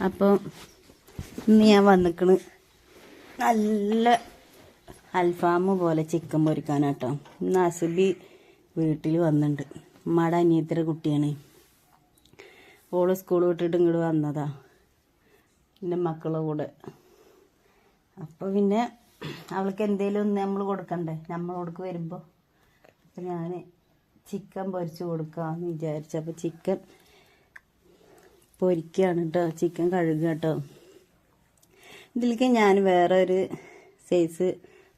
അപ്പോൾ ഇന്ന് ഞാൻ വന്നിക്കണ്. നല്ല അൽഫാം പോലെ ചിക്കൻ പൊരിക്കാനാട്ടോ. ഇന്ന് അസുബി വീട്ടിൽ വന്നിട്ടുണ്ട് ഉമ്മയുടെ അനിയത്തിയുടെ കുട്ടിയാണ്. ഓൾ സ്കൂൾ വിട്ടിട്ട് ഇങ്ങോട്ട് വന്നതാ. എന്റെ മക്കളുടെ കൂടെ. അപ്പോൾ പിന്നെ അവൾക്ക് എന്തേലും ഒന്ന് നമ്മൾ കൊടുക്കണ്ടേ? നമ്മൾ നമ്മളോടക്ക് വരുമ്പോൾ അപ്പം ഞാൻ ചിക്കൻ പൊരിച്ച് കൊടുക്കാമെന്ന് വിചാരിച്ചു. അപ്പോൾ ചിക്കൻ പൊരിക്കുകയാണ് കേട്ടോ ചിക്കൻ കഴുകുക കേട്ടോ ഇതിലേക്ക് ഞാൻ വേറെ ഒരു സൈസ്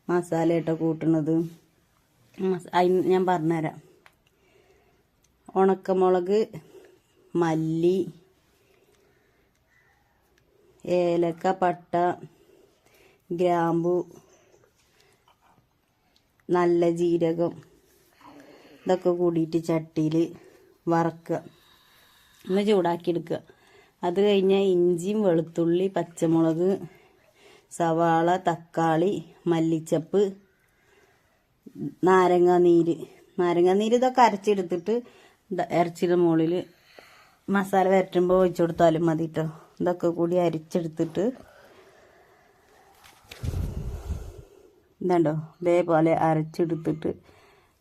മസാല കേട്ടോ കൂട്ടണത് അതിന് ഞാൻ പറഞ്ഞുതരാം. ഉണക്കമുളക് മല്ലി ഏലക്ക പട്ട ഗ്രാമ്പു നല്ല ജീരകം ഇതൊക്കെ കൂടിയിട്ട് ചട്ടിയിൽ വറക്കുക. ഒന്ന് ചൂടാക്കി എടുക്കുക അത് കഴിഞ്ഞാൽ ഇഞ്ചിയും വെളുത്തുള്ളി പച്ചമുളക് സവാള തക്കാളി മല്ലിച്ചപ്പ് നാരങ്ങ നീര്. നാരങ്ങ നീര് ഇതൊക്കെ അരച്ചെടുത്തിട്ട് ഇറച്ചിയുടെ മുകളിൽ മസാല വരട്ടുമ്പോൾ ഒഴിച്ചു കൊടുത്താലും മതി കേട്ടോ ഇതൊക്കെ കൂടി അരിച്ചെടുത്തിട്ട് ഇതുണ്ടോ ഇതേപോലെ അരച്ചെടുത്തിട്ട്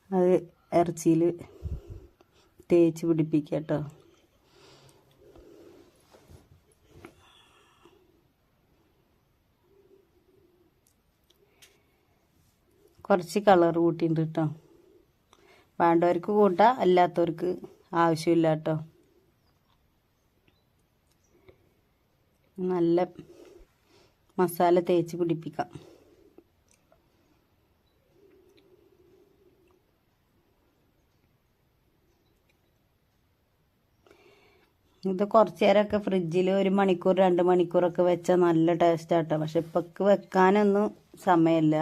അത് ഇറച്ചിയിൽ തേച്ച് പിടിപ്പിക്കുക കേട്ടോ കുറച്ച് കളർ കൂട്ടിയിട്ടുണ്ട് കേട്ടോ. വേണ്ടവർക്ക് കൂട്ടാം അല്ലാത്തവർക്ക് ആവശ്യമില്ല കേട്ടോ. നല്ല മസാല തേച്ച് പിടിപ്പിക്കാം. ഇത് കുറച്ച് നേരമൊക്കെ ഫ്രിഡ്ജിൽ ഒരു മണിക്കൂർ രണ്ട് മണിക്കൂറൊക്കെ വെച്ചാൽ നല്ല ടേസ്റ്റ് ആട്ടോ പക്ഷെ ഇപ്പൊക്ക് വെക്കാനൊന്നും സമയമില്ല.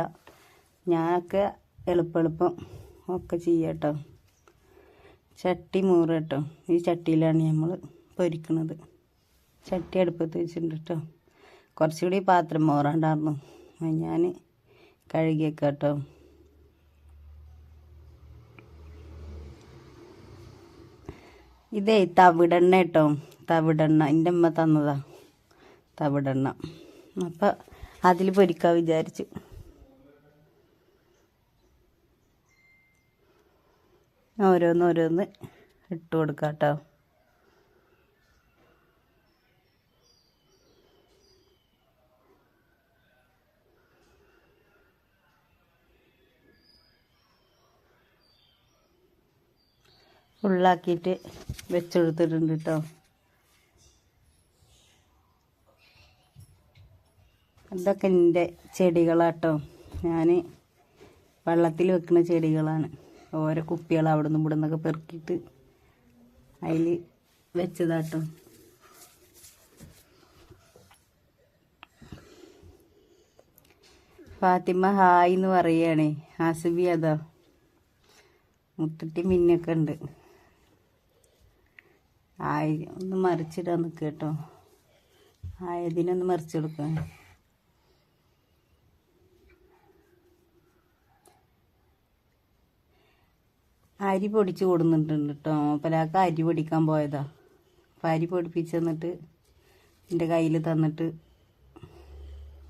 ഞാനൊക്കെ എളുപ്പെളുപ്പം എളുപ്പം ഒക്കെ ചെയ്യാട്ടോ. ചട്ടി മൂറ് കേട്ടോ ഈ ചട്ടിയിലാണ് നമ്മൾ പൊരിക്കുന്നത് ചട്ടി അടുപ്പത്ത് വെച്ചിട്ടുണ്ട് കേട്ടോ കുറച്ചുകൂടി പാത്രം മോറാണ്ടായിരുന്നു ഞാൻ കഴുകിയേക്കാം കേട്ടോ ഇതേ തവിടെണ്ണ കേട്ടോ തവിടെണ്ണ. എന്റെ അമ്മ തന്നതാ തവിടെണ്ണ. അപ്പം അതിൽ പൊരിക്കാൻ വിചാരിച്ചു. ഓരോന്ന് ഓരോന്ന് ഇട്ട് കൊടുക്കാം കേട്ടോ ഫുള്ളാക്കിയിട്ട് വെച്ചെടുത്തിട്ടുണ്ട് കേട്ടോ അതൊക്കെ എന്റെ ചെടികളാട്ടോ. ഞാൻ വെള്ളത്തിൽ വെക്കുന്ന ചെടികളാണ്. ഓരോ കുപ്പികൾ അവിടെ നിന്നും ഇവിടെ നിന്നൊക്കെ പെറുക്കിയിട്ട് അതിൽ വെച്ചതാട്ടോ. ഫാത്തിമ ഹായ് എന്ന് പറയുകയാണേ ആസിബി അതാ. മുത്തുട്ടി മിന്നൊക്കെ ഉണ്ട്. ആയി ഒന്ന് മറിച്ചിടാൻ നിൽക്കുക കേട്ടോ. ആയതിനൊന്ന് മറിച്ചെടുക്കാം അരി പൊടിച്ച് കൊടുക്കുന്നുണ്ട് കേട്ടോ അപ്പലാക്ക് അരി പൊടിക്കാൻ പോയതാ. അപ്പം അരി പൊടിപ്പിച്ച് തന്നിട്ട് എന്റെ കയ്യിൽ തന്നിട്ട്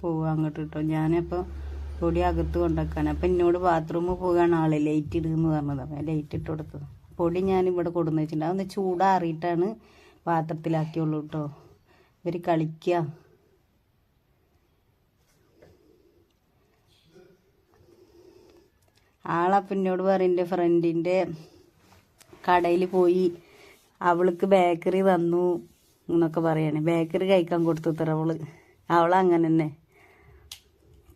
പോവുക അങ്ങോട്ട് കേട്ടോ ഞാനിപ്പോൾ പൊടി അകത്ത് കൊണ്ടാക്കാൻ അപ്പം എന്നോട് ബാത്റൂമിൽ പോകാൻ ആളെ ലൈറ്റ് ഇടുന്നു പറഞ്ഞത്. അപ്പം ലൈറ്റ് ഇട്ട് കൊടുത്തത്. പൊടി ഞാൻ ഇവിടെ കൊടുന്ന് വെച്ചിട്ടുണ്ട്. അതൊന്ന് ചൂടാറിയിട്ടാണ് പാത്രത്തിലാക്കിയുള്ളൂ കേട്ടോ ഇവർ കളിക്കുക ആളപ്പം എന്നോട് പറയും എന്റെ ഫ്രണ്ടിന്റെ കടയിൽ പോയി അവൾക്ക് ബേക്കറി തന്നു എന്നൊക്കെ പറയാണ്. ബേക്കറി കഴിക്കാൻ കൊടുത്തു തരാം അവൾ അവളങ്ങനെ തന്നെ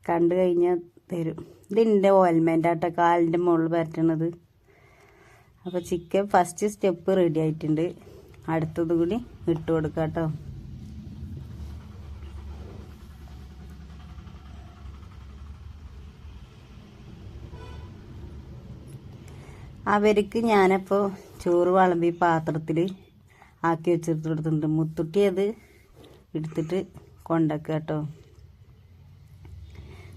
കണ്ടു കഴിഞ്ഞാൽ തരും. ഇതിന്റെ ഓയിൽമെന്റ് ആട്ട കാലിന്റെ മുകളിൽ പരട്ടണത് അപ്പോൾ ചിക്കൻ ഫസ്റ്റ് സ്റ്റെപ്പ് റെഡി ആയിട്ടുണ്ട്. അടുത്തത് കൂടി ഇട്ട് കൊടുക്കാം കേട്ടോ അവർക്ക് ഞാനപ്പോൾ ചോറ് വിളമ്പി പാത്രത്തിൽ ആക്കി വെച്ചെടുത്ത് കൊടുത്തിട്ടുണ്ട്. മുത്തുട്ടി അത് എടുത്തിട്ട് കൊണ്ടാക്കുക കേട്ടോ.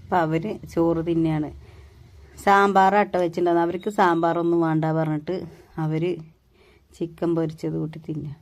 അപ്പം അവർ ചോറ് തിന്നെയാണ് സാമ്പാർ അട്ട വെച്ചിട്ടുണ്ടായിരുന്നു. അവർക്ക് സാമ്പാറൊന്നും വേണ്ട പറഞ്ഞിട്ട് അവർ ചിക്കൻ പൊരിച്ചത് കൂട്ടി തിന്നുക